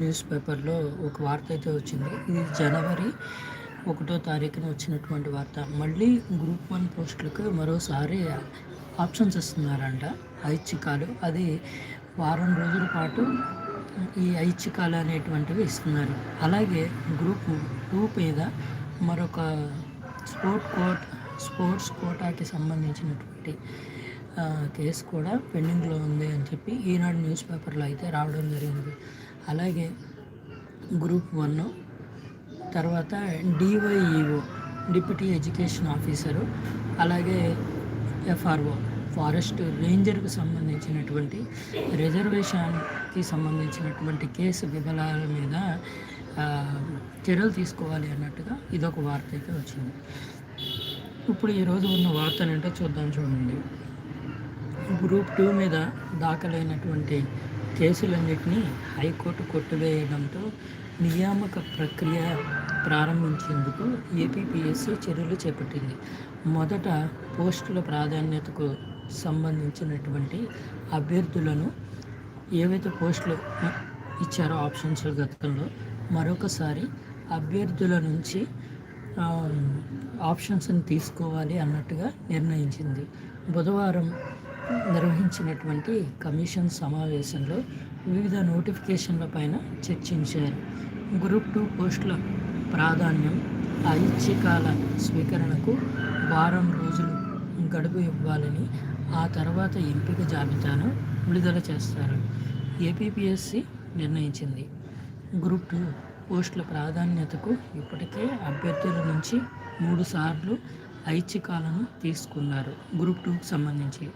News పేపర్లో ఒక వార్త అయితే వచ్చింది. ఇది జనవరి ఒకటో తారీఖున వచ్చినటువంటి వార్త. మళ్ళీ గ్రూప్ వన్ పోస్టులకు మరోసారి ఆప్షన్స్ ఇస్తున్నారంట ఐచ్ఛికాలు. అది వారం రోజుల పాటు ఈ ఐచ్ఛికాలు అనేటువంటివి ఇస్తున్నారు. అలాగే గ్రూప్ టూ మీద మరొక స్పోర్ట్ కోట్ స్పోర్ట్స్ కోటాకి సంబంధించినటువంటి కేసు కూడా పెండింగ్లో ఉంది అని చెప్పి ఈనాడు న్యూస్ పేపర్లో అయితే రావడం జరిగింది. అలాగే గ్రూప్ వన్ తర్వాత డివైఈఓ డిప్యూటీ ఎడ్యుకేషన్ ఆఫీసరు అలాగే ఎఫ్ఆర్ఓ ఫారెస్ట్ రేంజర్కు సంబంధించినటువంటి రిజర్వేషన్కి సంబంధించినటువంటి కేసు వివరాల మీద చర్యలు తీసుకోవాలి అన్నట్టుగా ఇదొక వార్త అయితే వచ్చింది. ఇప్పుడు ఈరోజు ఉన్న వార్తలు ఏంటో చూద్దాం చూడండి. గ్రూప్ టూ మీద దాఖలైనటువంటి కేసులన్నింటినీ హైకోర్టు కొట్టివేయడంతో నియామక ప్రక్రియ ప్రారంభించేందుకు ఏపీపీఎస్సీ చర్యలు చేపట్టింది. మొదట పోస్టుల ప్రాధాన్యతకు సంబంధించినటువంటి అభ్యర్థులను ఏవైతే పోస్టులు ఇచ్చారో ఆప్షన్స్ గతంలో మరొకసారి అభ్యర్థుల నుంచి ఆప్షన్స్ని తీసుకోవాలి అన్నట్టుగా నిర్ణయించింది. బుధవారం నిర్వహించినటువంటి కమిషన్ సమావేశంలో వివిధ నోటిఫికేషన్ల పైన చర్చించారు. గ్రూప్ టూ పోస్టుల ప్రాధాన్యం ఐచ్ఛికాల స్వీకరణకు వారం రోజులు గడువు ఇవ్వాలని ఆ తర్వాత ఎంపిక జాబితాను విడుదల చేస్తారు. ఏపీపీఎస్సి నిర్ణయించింది. గ్రూప్ టూ పోస్టుల ప్రాధాన్యతకు ఇప్పటికే అభ్యర్థుల నుంచి మూడు సార్లు ఐచ్ఛికాలను తీసుకున్నారు. గ్రూప్ టూకి సంబంధించి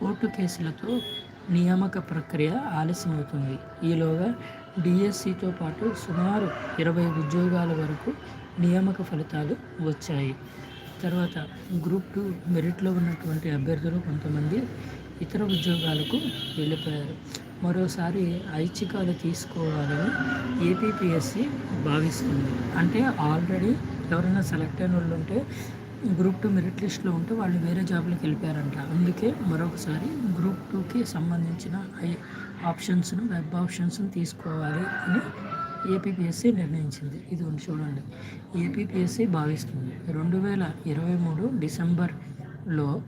కోర్టు కేసులతో నియామక ప్రక్రియ ఆలస్యమవుతుంది. ఈలోగా డిఎస్సితో పాటు సుమారు ఇరవై ఉద్యోగాల వరకు నియామక ఫలితాలు వచ్చాయి. తర్వాత గ్రూప్ టూ మెరిట్లో ఉన్నటువంటి అభ్యర్థులు కొంతమంది ఇతర ఉద్యోగాలకు వెళ్ళిపోయారు. మరోసారి ఐచ్ఛికాలు తీసుకోవాలని ఏపీపీఎస్సి భావిస్తుంది. అంటే ఆల్రెడీ ఎవరైనా సెలెక్ట్ అయిన వాళ్ళు ఉంటే గ్రూప్ టూ మెరిట్ లిస్ట్లో ఉంటే వాళ్ళు వేరే జాబ్లకు వెళ్ళిపోయారంట. అందుకే మరొకసారి గ్రూప్ టూకి సంబంధించిన ఐ ఆప్షన్స్ను వెబ్ ఆప్షన్స్ను తీసుకోవాలి అని ఏపీపీఎస్సీ నిర్ణయించింది. ఇది చూడండి. ఏపీపీఎస్సీ భావిస్తుంది. రెండు వేల ఇరవై మూడు డిసెంబర్లో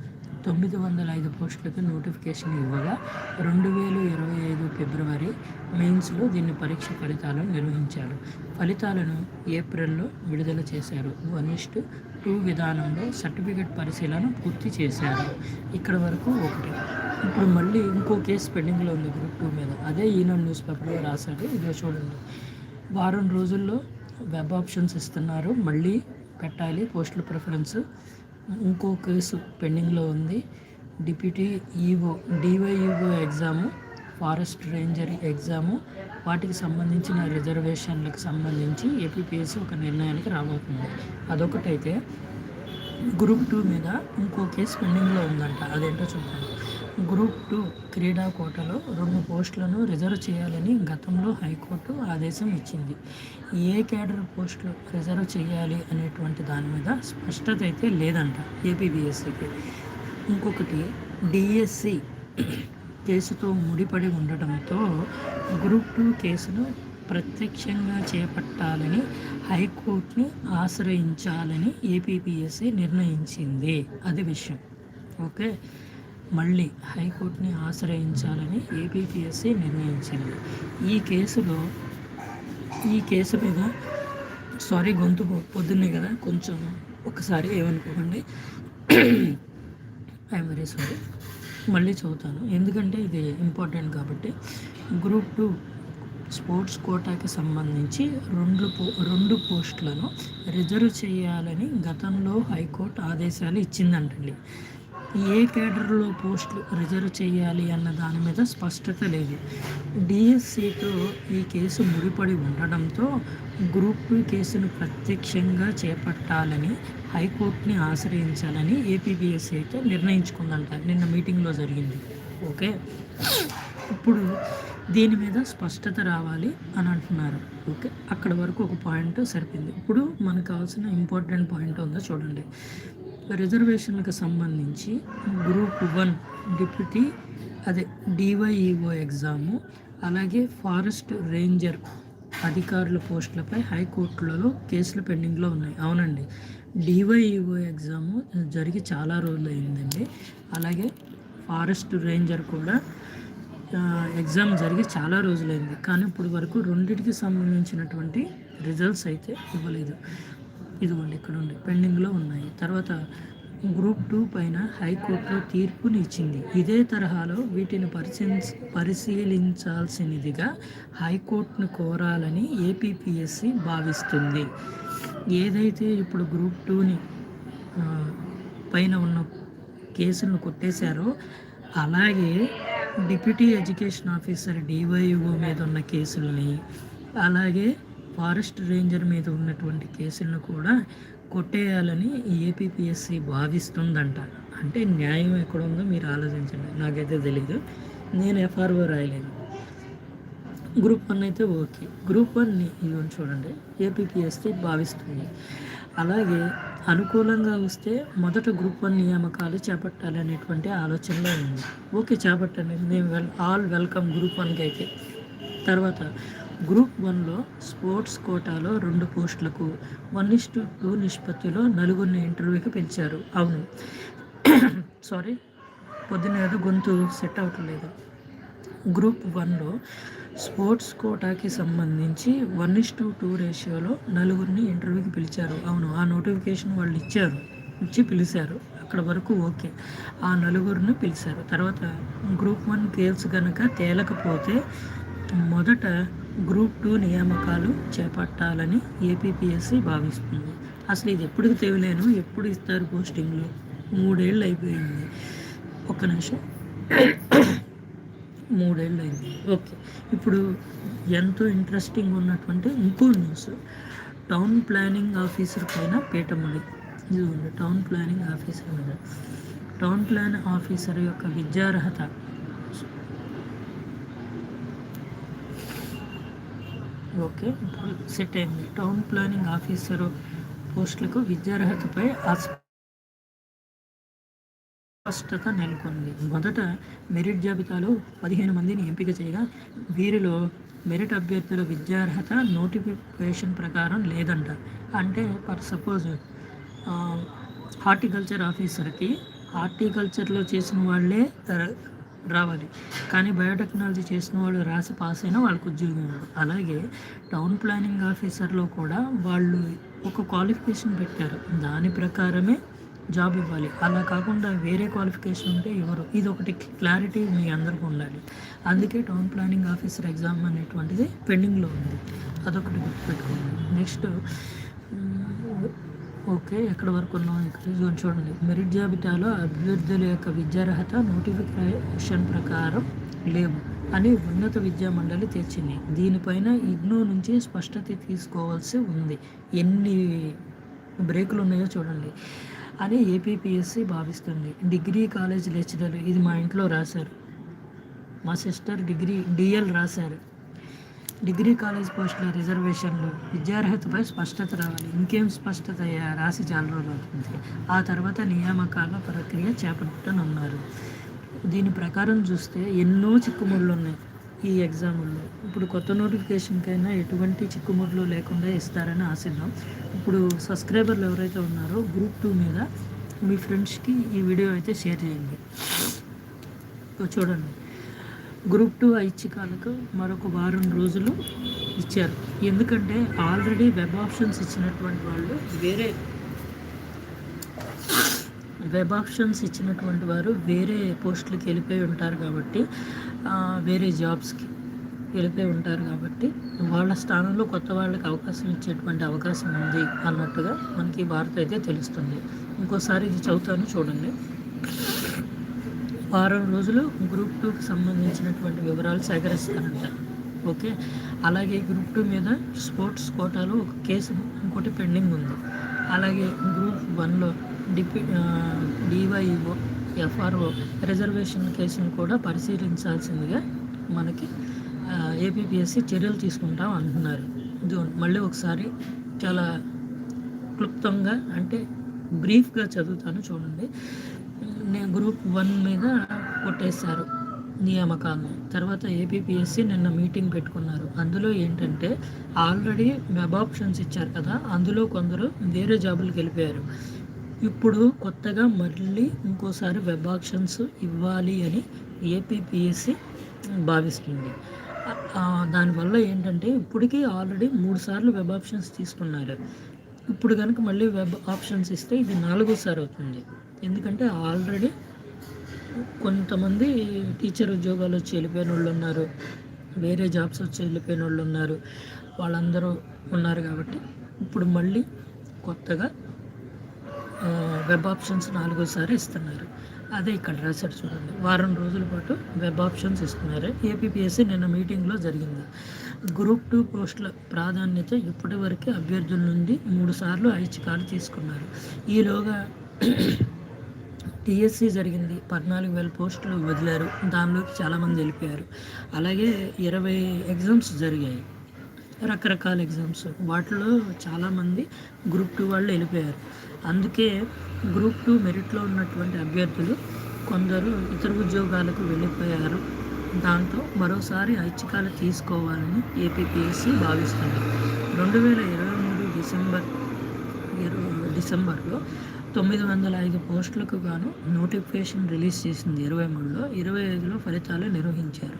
తొమ్మిది వందల ఐదు పోస్టులకు నోటిఫికేషన్ ఇవ్వగా రెండు వేలు ఇరవై ఐదు ఫిబ్రవరి మెయిన్స్లో దీన్ని పరీక్ష ఫలితాలను నిర్వహించారు. ఫలితాలను ఏప్రిల్లో విడుదల చేశారు. వన్ ఇస్ట్ టూ విధానంలో సర్టిఫికేట్ పరిశీలన పూర్తి చేశారు. ఇక్కడ వరకు ఒకటి. ఇప్పుడు మళ్ళీ ఇంకో కేసు పెండింగ్లో ఉంది గ్రూప్ టూ మీద. అదే ఈనాడు న్యూస్ పేపర్లో రాశారు. ఇదో చూడండి. వారం రోజుల్లో వెబ్ ఆప్షన్స్ ఇస్తున్నారు. మళ్ళీ పెట్టాలి పోస్టుల ప్రిఫరెన్స్. ఇంకో కేసు పెండింగ్లో ఉంది. Deputy EO DYEO exam forest ranger exam వాటికి సంబంధించిన రిజర్వేషన్లకు సంబంధించి ఏపీపీఎస్సీ ఒక నిర్ణయానికి రాబోతుంది. అదొకటైతే గ్రూప్ టూ మీద ఇంకో కేసు పెండింగ్లో ఉందంట. అదేంటో చూద్దాం. గ్రూప్ టూ క్రీడా కోటలో రెండు పోస్టులను రిజర్వ్ చేయాలని గతంలో హైకోర్టు ఆదేశం ఇచ్చింది. ఏ కేడర్ పోస్టులు రిజర్వ్ చేయాలి అనేటువంటి దాని మీద స్పష్టత అయితే లేదంట ఏపీబీఎస్సీకి. ఇంకొకటి డిఎస్సి కేసుతో ముడిపడి ఉండటంతో గ్రూప్ టూ కేసును ప్రత్యక్షంగా చేపట్టాలని హైకోర్టుని ఆశ్రయించాలని ఏపీపీఎస్సీ నిర్ణయించింది. అది విషయం. ఓకే? మళ్ళీ హైకోర్టుని ఆశ్రయించాలని ఏపీపీఎస్సీ నిర్ణయించింది. ఈ కేసులో ఈ కేసు మీద సారీ గొంతు పొద్దున్నే కదా కొంచెం ఒకసారి ఏమనుకోకండి. I'm very sorry. మళ్ళీ చదువుతాను. ఎందుకంటే ఇది ఇంపార్టెంట్ కాబట్టి. గ్రూప్ టూ స్పోర్ట్స్ కోటాకి సంబంధించి రెండు పో రెండు పోస్టులను రిజర్వ్ చేయాలని గతంలో హైకోర్టు ఆదేశాలు ఇచ్చిందంటండి. ఏ కేడర్లో పోస్టులు రిజర్వ్ చేయాలి అన్న దాని మీద స్పష్టత లేదు. డిఎస్సితో ఈ కేసు ముడిపడి ఉండడంతో గ్రూప్ కేసును ప్రత్యక్షంగా చేపట్టాలని హైకోర్టుని ఆశ్రయించాలని ఏపీబీఎస్సీ అయితే నిర్ణయించుకుందంట. నిన్న మీటింగ్లో జరిగింది. ఓకే? ఇప్పుడు దీని మీద స్పష్టత రావాలి అని అంటున్నారు. ఓకే? అక్కడ వరకు ఒక పాయింట్ సరిపోయింది. ఇప్పుడు మనకు కావాల్సిన ఇంపార్టెంట్ పాయింట్ ఉందో చూడండి. రిజర్వేషన్లకు సంబంధించి గ్రూప్ వన్ డిప్యూటీ అదే డివైఈఓ ఎగ్జాము అలాగే ఫారెస్ట్ రేంజర్ అధికారుల పోస్టులపై హైకోర్టులలో కేసులు పెండింగ్లో ఉన్నాయి. అవునండి. డివైఈఓ ఎగ్జామ్ జరిగి చాలా రోజులు అయిందండి అలాగే ఫారెస్ట్ రేంజర్ కూడా ఎగ్జామ్ జరిగి చాలా రోజులైంది. కానీ ఇప్పుడు వరకు రెండింటికి సంబంధించినటువంటి రిజల్ట్స్ అయితే ఇవ్వలేదు. ఇదిగోండి ఇక్కడ ఉంది పెండింగ్లో ఉన్నాయి. తర్వాత గ్రూప్ టూ పైన హైకోర్టులో తీర్పుని ఇచ్చింది ఇదే తరహాలో వీటిని పరిశీలి పరిశీలించాల్సినదిగా హైకోర్టును కోరాలని ఏపీపీఎస్సి భావిస్తుంది. ఏదైతే ఇప్పుడు గ్రూప్ టూని పైన ఉన్న కేసులను కొట్టేశారో అలాగే డిప్యూటీ ఎడ్యుకేషన్ ఆఫీసర్ డివైఓ మీద ఉన్న కేసుల్ని అలాగే ఫారెస్ట్ రేంజర్ మీద ఉన్నటువంటి కేసులను కూడా కొట్టేయాలని ఏపీపీఎస్సి భావిస్తుందంట. అంటే న్యాయం ఎక్కడ ఉందో మీరు ఆలోచించండి. నాకైతే తెలీదు. నేను ఎఫ్ఆర్ఓ రాయలేదు. గ్రూప్ వన్ అయితే ఓకే. గ్రూప్ వన్ని ఇవన్నీ చూడండి. ఏపీపీఎస్సి భావిస్తుంది. అలాగే అనుకూలంగా వస్తే మొదట గ్రూప్ వన్ నియామకాలు చేపట్టాలి అనేటువంటి ఆలోచనలో ఉంది. ఓకే చేపట్టండి. మేము వెల్ ఆల్ వెల్కమ్ గ్రూప్ వన్కి అయితే తర్వాత గ్రూప్ వన్లో స్పోర్ట్స్ కోటాలో రెండు పోస్టులకు వన్ ఇస్ టు టూ నిష్పత్తిలో నలుగురిని ఇంటర్వ్యూకి పిలిచారు అవును. సారీ పొద్దున ఏదో గొంతు సెట్ అవ్వట్లేదు గ్రూప్ వన్లో స్పోర్ట్స్ కోటాకి సంబంధించి వన్ ఇస్ టు టూ రేషియోలో నలుగురిని ఇంటర్వ్యూకి పిలిచారు. అవును ఆ నోటిఫికేషన్ వాళ్ళు ఇచ్చారు. ఇచ్చి పిలిచారు. అక్కడ వరకు ఓకే. ఆ నలుగురిని పిలిచారు. తర్వాత గ్రూప్ వన్ గేల్స్ కనుక తేలకపోతే మొదట గ్రూప్ టూ నియామకాలు చేపట్టాలని ఏపీపీఎస్సీ భావిస్తుంది. అసలు ఇది ఎప్పుడు తెలియలేను ఎప్పుడు ఇస్తారు పోస్టింగ్లు? మూడేళ్ళు అయిపోయింది. ఒక్క నిమిషం. మూడేళ్ళు అయింది. ఓకే. ఇప్పుడు ఎంతో ఇంట్రెస్టింగ్ ఉన్నటువంటి ఇంకో న్యూస్. టౌన్ ప్లానింగ్ ఆఫీసర్ పైన పీఠముడి. ఇది ఉంది టౌన్ ప్లానింగ్ ఆఫీసర్ మీద. టౌన్ ప్లాన్ ఆఫీసర్ యొక్క విద్యార్హత ఓకే ఇప్పుడు సెట్ అయింది. టౌన్ ప్లానింగ్ ఆఫీసర్ పోస్టులకు విద్యార్హతపై అస్పష్టత నెలకొంది. మొదట మెరిట్ జాబితాలో పదిహేను మందిని ఎంపిక చేయగా వీరిలో మెరిట్ అభ్యర్థుల విద్యార్హత నోటిఫికేషన్ ప్రకారం లేదంట. అంటే ఫర్ సపోజ్ హార్టికల్చర్ ఆఫీసర్కి హార్టికల్చర్లో చేసిన వాళ్ళే రావాలి. కానీ బయోటెక్నాలజీ చేసిన వాళ్ళు రాసి పాస్ అయినా వాళ్ళకు ఉద్యోగం ఇవ్వరు అలాగే టౌన్ ప్లానింగ్ ఆఫీసర్లో కూడా వాళ్ళు ఒక క్వాలిఫికేషన్ పెట్టారు. దాని ప్రకారమే జాబ్ ఇవ్వాలి. అలా కాకుండా వేరే క్వాలిఫికేషన్ ఉంటే ఇవ్వరు ఇది ఒకటి క్లారిటీ మీ అందరికీ ఉండాలి. అందుకే టౌన్ ప్లానింగ్ ఆఫీసర్ ఎగ్జామ్ అనేటువంటిది పెండింగ్లో ఉంది. అదొకటి గుర్తుపెట్టుకోండి. నెక్స్ట్ ఓకే ఎక్కడ వరకు ఉన్నాం ఇక్కడ ఇదిగోండి చూడండి. మెరిట్ జాబితాలో అభ్యర్థుల యొక్క విద్యార్హత నోటిఫికేషన్ ప్రకారం లేవు అని ఉన్నత విద్యా మండలి తెచ్చింది. దీనిపైన ఇగ్నో నుంచి స్పష్టత తీసుకోవాల్సి ఉంది. ఎన్ని బ్రేకులు ఉన్నాయో చూడండి అని ఏపీపీఎస్సి భావిస్తుంది. డిగ్రీ కాలేజ్ లెక్చరర్ ఇది మా ఇంట్లో రాశారు. మా సిస్టర్ డిగ్రీ డిఎల్ రాశారు. డిగ్రీ కాలేజ్ పోస్టుల రిజర్వేషన్లు విద్యార్హతపై స్పష్టత రావాలి. ఇంకేం స్పష్టత రాసి చాలా రోజులు అవుతుంది. ఆ తర్వాత నియామకాల ప్రక్రియ చేపట్టనున్నారు. దీని ప్రకారం చూస్తే ఎన్నో చిక్కుముళ్ళు ఉన్నాయి ఈ ఎగ్జాముల్లో. ఇప్పుడు కొత్త నోటిఫికేషన్కైనా ఎటువంటి చిక్కుముళ్ళు లేకుండా ఇస్తారని ఆశిద్దాం. ఇప్పుడు సబ్స్క్రైబర్లు ఎవరైతే ఉన్నారో గ్రూప్ టూ మీద మీ ఫ్రెండ్స్కి ఈ వీడియో అయితే షేర్ చేయండి. చూడండి. గ్రూప్ టూ ఐచ్ఛికాలకు మరొక వారం రోజులు ఇచ్చారు. ఎందుకంటే ఆల్రెడీ వెబ్ ఆప్షన్స్ ఇచ్చినటువంటి వాళ్ళు వేరే వెబ్ ఆప్షన్స్ ఇచ్చినటువంటి వారు వేరే పోస్టులకి వెళ్ళిపోయి ఉంటారు కాబట్టి వేరే జాబ్స్కి వెళ్ళిపోయి ఉంటారు కాబట్టి వాళ్ళ స్థానంలో కొత్త వాళ్ళకి అవకాశం ఇచ్చేటువంటి అవకాశం ఉంది అన్నట్టుగా మనకి వార్త అయితే తెలుస్తుంది. ఇంకోసారి ఇది చదువుతాను చూడండి. వారం రోజులు గ్రూప్ టూకి సంబంధించినటువంటి వివరాలు సేకరిస్తారంట. ఓకే? అలాగే గ్రూప్ టూ మీద స్పోర్ట్స్ కోటాలో ఒక కేసు ఇంకోటి పెండింగ్ ఉంది. అలాగే గ్రూప్ వన్లో డిపి డివైఓ ఎఫ్ఆర్ఓ రిజర్వేషన్ కేసును కూడా పరిశీలించాల్సిందిగా మనకి ఏపీపీఎస్సీ చర్యలు తీసుకుంటాం అంటున్నారు. ఇది మళ్ళీ ఒకసారి చాలా క్లుప్తంగా అంటే బ్రీఫ్గా చదువుతాను చూడండి. గ్రూప్ వన్ మీద కొట్టేశారు నియామకాలను తర్వాత ఏపీపీఎస్సీ నిన్న మీటింగ్ పెట్టుకున్నారు. అందులో ఏంటంటే ఆల్రెడీ వెబ్ ఆప్షన్స్ ఇచ్చారు కదా అందులో కొందరు వేరే జాబులకు వెళ్ళిపోయారు. ఇప్పుడు కొత్తగా మళ్ళీ ఇంకోసారి వెబ్ ఆప్షన్స్ ఇవ్వాలి అని ఏపీపీఎస్సీ భావిస్తుంది. దానివల్ల ఏంటంటే ఇప్పటికీ ఆల్రెడీ మూడు సార్లు వెబ్ ఆప్షన్స్ తీసుకున్నారు. ఇప్పుడు కనుక మళ్ళీ వెబ్ ఆప్షన్స్ ఇస్తే ఇది నాలుగోసారి అవుతుంది. ఎందుకంటే ఆల్రెడీ కొంతమంది టీచర్ ఉద్యోగాలు వచ్చి వెళ్ళిపోయిన వాళ్ళు ఉన్నారు. వేరే జాబ్స్ వచ్చి వెళ్ళిపోయిన వాళ్ళు ఉన్నారు. వాళ్ళందరూ ఉన్నారు కాబట్టి ఇప్పుడు మళ్ళీ కొత్తగా వెబ్ ఆప్షన్స్ నాలుగోసారి ఇస్తున్నారు. అదే ఇక్కడ రాశారు చూడండి. వారం రోజుల పాటు వెబ్ ఆప్షన్స్ ఇస్తున్నారు. ఏపీపీఎస్సీ నిన్న మీటింగ్లో జరిగింది. గ్రూప్ టూ పోస్టుల ప్రాధాన్యత ఇప్పటి వరకు అభ్యర్థుల నుండి మూడు సార్లు ఐచ్ఛికాలు తీసుకున్నారు. ఈలోగా టీఎస్సీ జరిగింది. పద్నాలుగు వేల పోస్టులు వదిలారు. దానిలోకి చాలామంది వెళ్ళిపోయారు. అలాగే ఇరవై ఎగ్జామ్స్ జరిగాయి. రకరకాల ఎగ్జామ్స్. వాటిలో చాలామంది గ్రూప్ టూ వాళ్ళు వెళ్ళిపోయారు. అందుకే గ్రూప్ టూ మెరిట్లో ఉన్నటువంటి అభ్యర్థులు కొందరు ఇతర ఉద్యోగాలకు వెళ్ళిపోయారు. దాంతో మరోసారి ఐచ్ఛికాలు తీసుకోవాలని ఏపీపీఎస్సీ భావిస్తుంది. రెండు వేల ఇరవై మూడు డిసెంబర్ ఇరవై డిసెంబర్లో తొమ్మిది వందల ఐదు పోస్టులకు గాను నోటిఫికేషన్ రిలీజ్ చేసింది. ఇరవై మూడులో ఇరవై ఐదులో ఫలితాలు నిర్వహించారు.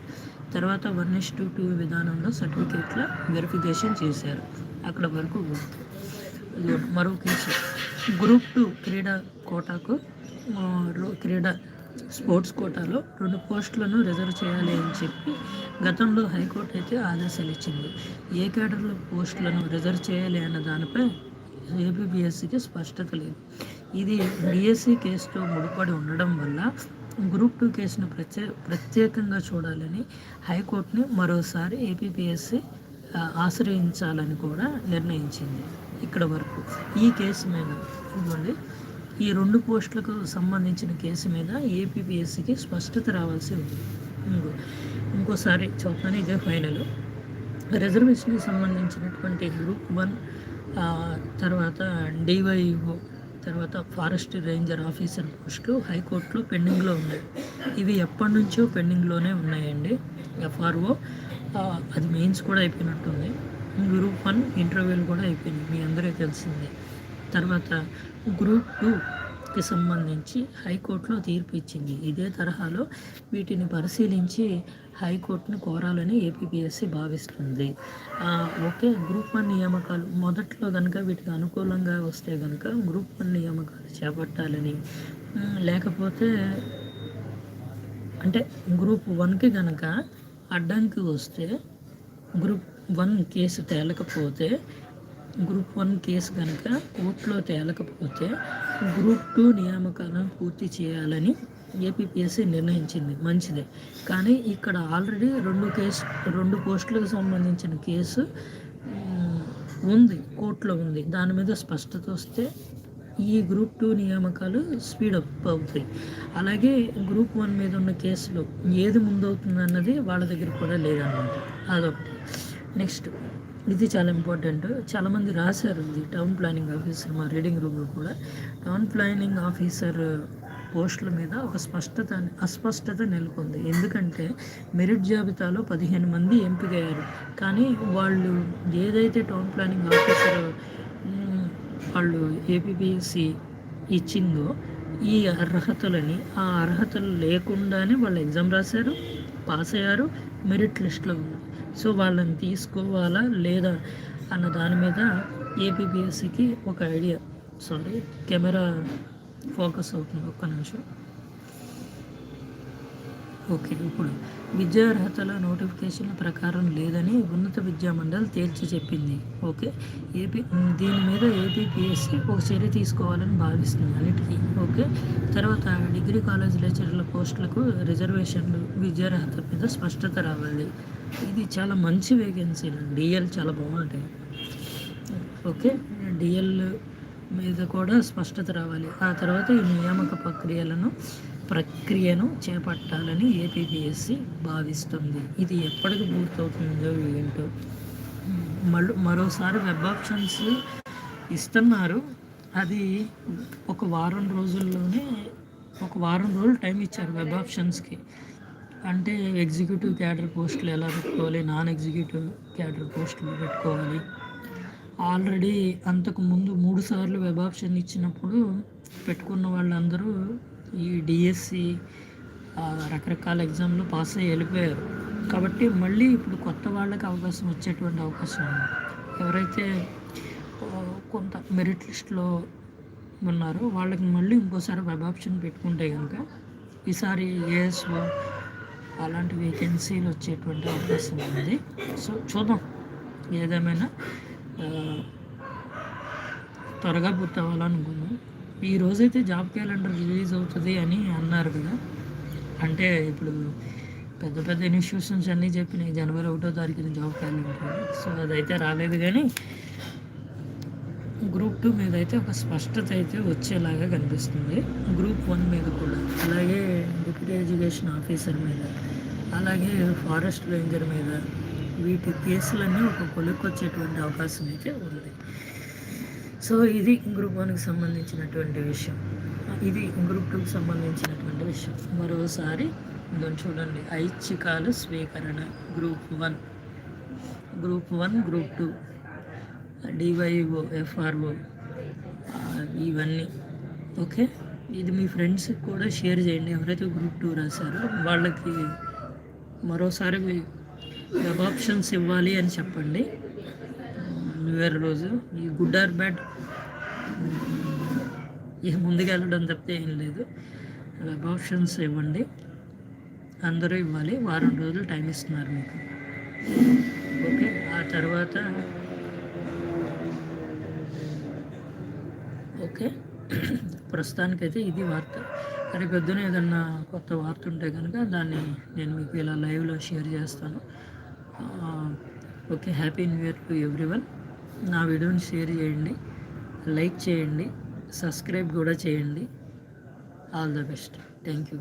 తర్వాత వన్ ఇస్ టూ టూ విధానంలో సర్టిఫికేట్ల వెరిఫికేషన్ చేశారు. అక్కడ వరకు మరో కేసు. గ్రూప్ టూ క్రీడా కోటాకు క్రీడా స్పోర్ట్స్ కోటాలో రెండు పోస్టులను రిజర్వ్ చేయాలి అని చెప్పి గతంలో హైకోర్టు అయితే ఆదేశాలు ఇచ్చింది ఏ కేటర్లో పోస్టులను రిజర్వ్ చేయాలి అన్న దానిపై ఏబిబిఎస్సికి స్పష్టత లేదు. ఇది డిఎస్సి కేసుతో ముడిపడి ఉండడం వల్ల గ్రూప్ టూ కేసును ప్రత్యే ప్రత్యేకంగా చూడాలని హైకోర్టుని మరోసారి ఏపీపీఎస్సీ ఆశ్రయించాలని కూడా నిర్ణయించింది ఇక్కడ వరకు. ఈ కేసు మీద ఇదిగోండి ఈ రెండు పోస్టులకు సంబంధించిన కేసు మీద ఏపీపీఎస్సీకి స్పష్టత రావాల్సి ఉంది. ఇంకో ఇంకోసారి చదువుతాను ఇదే ఫైనల్ రిజర్వేషన్కి సంబంధించినటువంటి గ్రూప్ వన్ తర్వాత డివైఓ తర్వాత ఫారెస్ట్ రేంజర్ ఆఫీసర్ పోస్టులు హైకోర్టులో పెండింగ్లో ఉన్నాయి. ఇవి ఎప్పటి నుంచో పెండింగ్లోనే ఉన్నాయండి. ఎఫ్ఆర్ఓ అది మెయిన్స్ కూడా అయిపోయినట్టుంది. గ్రూప్ వన్ ఇంటర్వ్యూలు కూడా అయిపోయినాయి. మీ అందరికీ తెలిసిందే. తర్వాత గ్రూప్ టూకి సంబంధించి హైకోర్టులో తీర్పు ఇచ్చింది. ఇదే తరహాలో వీటిని పరిశీలించి హైకోర్టును కోరాలని ఏపీపీఎస్సీ భావిస్తుంది. ఓకే గ్రూప్ వన్ నియామకాలు. మొదట్లో కనుక వీటికి అనుకూలంగా వస్తే కనుక గ్రూప్ వన్ నియామకాలు చేపట్టాలని. లేకపోతే అంటే గ్రూప్ వన్కి కనుక అడ్డంకి వస్తే గ్రూప్ వన్ కేసు తేలకపోతే గ్రూప్ వన్ కేసు కనుక కోర్టులో తేలకపోతే గ్రూప్ టూ నియామకాలను పూర్తి చేయాలని ఏపీపీఎస్సీ నిర్ణయించింది. మంచిదే. కానీ ఇక్కడ ఆల్రెడీ రెండు కేసు రెండు పోస్టులకు సంబంధించిన కేసు ఉంది. కోర్టులో ఉంది. దాని మీద స్పష్టత వస్తే ఈ గ్రూప్ టూ నియామకాలు స్పీడప్ అవుతాయి. అలాగే గ్రూప్ వన్ మీద ఉన్న కేసులో ఏది ముందవుతుంది అన్నది వాళ్ళ దగ్గర కూడా లేదన్నమాట. అదొకటి. నెక్స్ట్. ఇది చాలా ఇంపార్టెంట్. చాలామంది రాశారు ఇది టౌన్ ప్లానింగ్ ఆఫీసర్ మా రీడింగ్ రూమ్లో కూడా. టౌన్ ప్లానింగ్ ఆఫీసర్ పోస్టుల మీద ఒక స్పష్టత అస్పష్టత నెలకొంది. ఎందుకంటే మెరిట్ జాబితాలో పదిహేను మంది ఎంపికయ్యారు. కానీ వాళ్ళు ఏదైతే టౌన్ ప్లానింగ్ ఆఫీసర్ వాళ్ళు ఏపీపీఎస్సి ఇచ్చిందో ఈ అర్హతలని ఆ అర్హతలు లేకుండానే వాళ్ళు ఎగ్జామ్ రాశారు పాస్ అయ్యారు. మెరిట్ లిస్ట్లో ఉంది. సో వాళ్ళని తీసుకోవాలా లేదా అన్న దాని మీద ఏపీపీఎస్సికి ఒక ఐడియా. సారీ కెమెరా ఫోకస్ అవుతుంది. ఒక్క నిమిషం. ఓకే ఇప్పుడు విద్యార్హతల నోటిఫికేషన్ ప్రకారం లేదని ఉన్నత విద్యామండలి తేల్చి చెప్పింది. ఓకే ఏపీ దీని మీద ఏపీపీఎస్సీ ఒక చర్య తీసుకోవాలని భావిస్తుంది అన్నిటికీ. ఓకే తర్వాత డిగ్రీ కాలేజ్ లెక్చరర్ల పోస్టులకు రిజర్వేషన్లు విద్యార్హత మీద స్పష్టత రావాలి. ఇది చాలా మంచి వేకెన్సీ డిఎల్ చాలా బాగుంటాయి. ఓకే డిఎల్ మీద కూడా స్పష్టత రావాలి. ఆ తర్వాత ఈ నియామక ప్రక్రియలను ప్రక్రియను చేపట్టాలని ఏపీపీఎస్సి భావిస్తుంది. ఇది ఎప్పటికి పూర్తవుతుందో ఏంటో. మళ్ళీ మరోసారి వెబ్ ఆప్షన్స్ ఇస్తున్నారు. అది ఒక వారం రోజుల్లోనే ఒక వారం రోజులు టైం ఇచ్చారు వెబ్ ఆప్షన్స్కి. అంటే ఎగ్జిక్యూటివ్ క్యాడర్ పోస్టులు ఎలా పెట్టుకోవాలి నాన్ ఎగ్జిక్యూటివ్ క్యాడర్ పోస్టులు పెట్టుకోవాలి. ఆల్రెడీ అంతకు ముందు మూడు సార్లు వెబ్ ఆప్షన్ ఇచ్చినప్పుడు పెట్టుకున్న వాళ్ళందరూ ఈ డిఎస్సి రకరకాల ఎగ్జామ్లు పాస్ అయ్యి వెళ్ళిపోయారు. కాబట్టి మళ్ళీ ఇప్పుడు కొత్త వాళ్ళకి అవకాశం వచ్చేటువంటి అవకాశం ఉంది. ఎవరైతే కొంత మెరిట్ లిస్ట్లో ఉన్నారో వాళ్ళకి మళ్ళీ ఇంకోసారి వెబ్ ఆప్షన్ పెట్టుకుంటే కనుక ఈసారి ఏఎస్ అలాంటి వేకెన్సీలు వచ్చేటువంటి అవకాశం ఉంది. సో చూద్దాం. ఏదేమైనా త్వరగా పూర్తి అవ్వాలనుకున్నాం ఈ రోజైతే జాబ్ క్యాలెండర్ రిలీజ్ అవుతుంది అని అన్నారు కదా. అంటే ఇప్పుడు పెద్ద పెద్ద ఇన్స్టిట్యూషన్స్ అన్నీ చెప్పినాయి జనవరి ఒకటో తారీఖున జాబ్ క్యాలెండర్ సో అదైతే రాలేదు కానీ గ్రూప్ టూ మీద అయితే ఒక స్పష్టత అయితే వచ్చేలాగా కనిపిస్తుంది. గ్రూప్ వన్ మీద కూడా. అలాగే డిప్యూటీ ఎడ్యుకేషన్ ఆఫీసర్ మీద అలాగే ఫారెస్ట్ రేంజర్ మీద వీటి కేసులన్నీ ఒక కొలిక్కి వచ్చేటువంటి అవకాశం అయితే ఉంది. సో ఇది గ్రూప్ వన్కి సంబంధించినటువంటి విషయం. ఇది గ్రూప్ టూకి సంబంధించినటువంటి విషయం. మరోసారి ఇదిగో చూడండి. ఐచ్ఛికాలు స్వీకరణ group one group one group two DYO FRO ఇవన్నీ. ఓకే? ఇది మీ ఫ్రెండ్స్కి కూడా షేర్ చేయండి. ఎవరైతే గ్రూప్ టూ రాశారో వాళ్ళకి మరోసారి వెబ్ ఆప్షన్స్ ఇవ్వాలి అని చెప్పండి. వేరే రోజు ఈ గుడ్ ఆర్ బ్యాడ్ ఇక ముందుకెళ్ళడం తప్పితే ఏం లేదు. వెబ్ ఆప్షన్స్ ఇవ్వండి. అందరూ ఇవ్వాలి. వారం రోజులు టైం ఇస్తున్నారు మీకు. ఓకే ఆ తర్వాత ఓకే ప్రస్తుతానికైతే ఇది వార్త. రేపు పొద్దున ఏదన్నా కొత్త వార్త ఉంటే కనుక దాన్ని నేను మీకు ఇలా లైవ్లో షేర్ చేస్తాను. Okay happy new year to everyone. నా వీడియోని షేర్ చేయండి లైక్ చేయండి సబ్స్క్రైబ్ కూడా చేయండి. All the best. Thank you.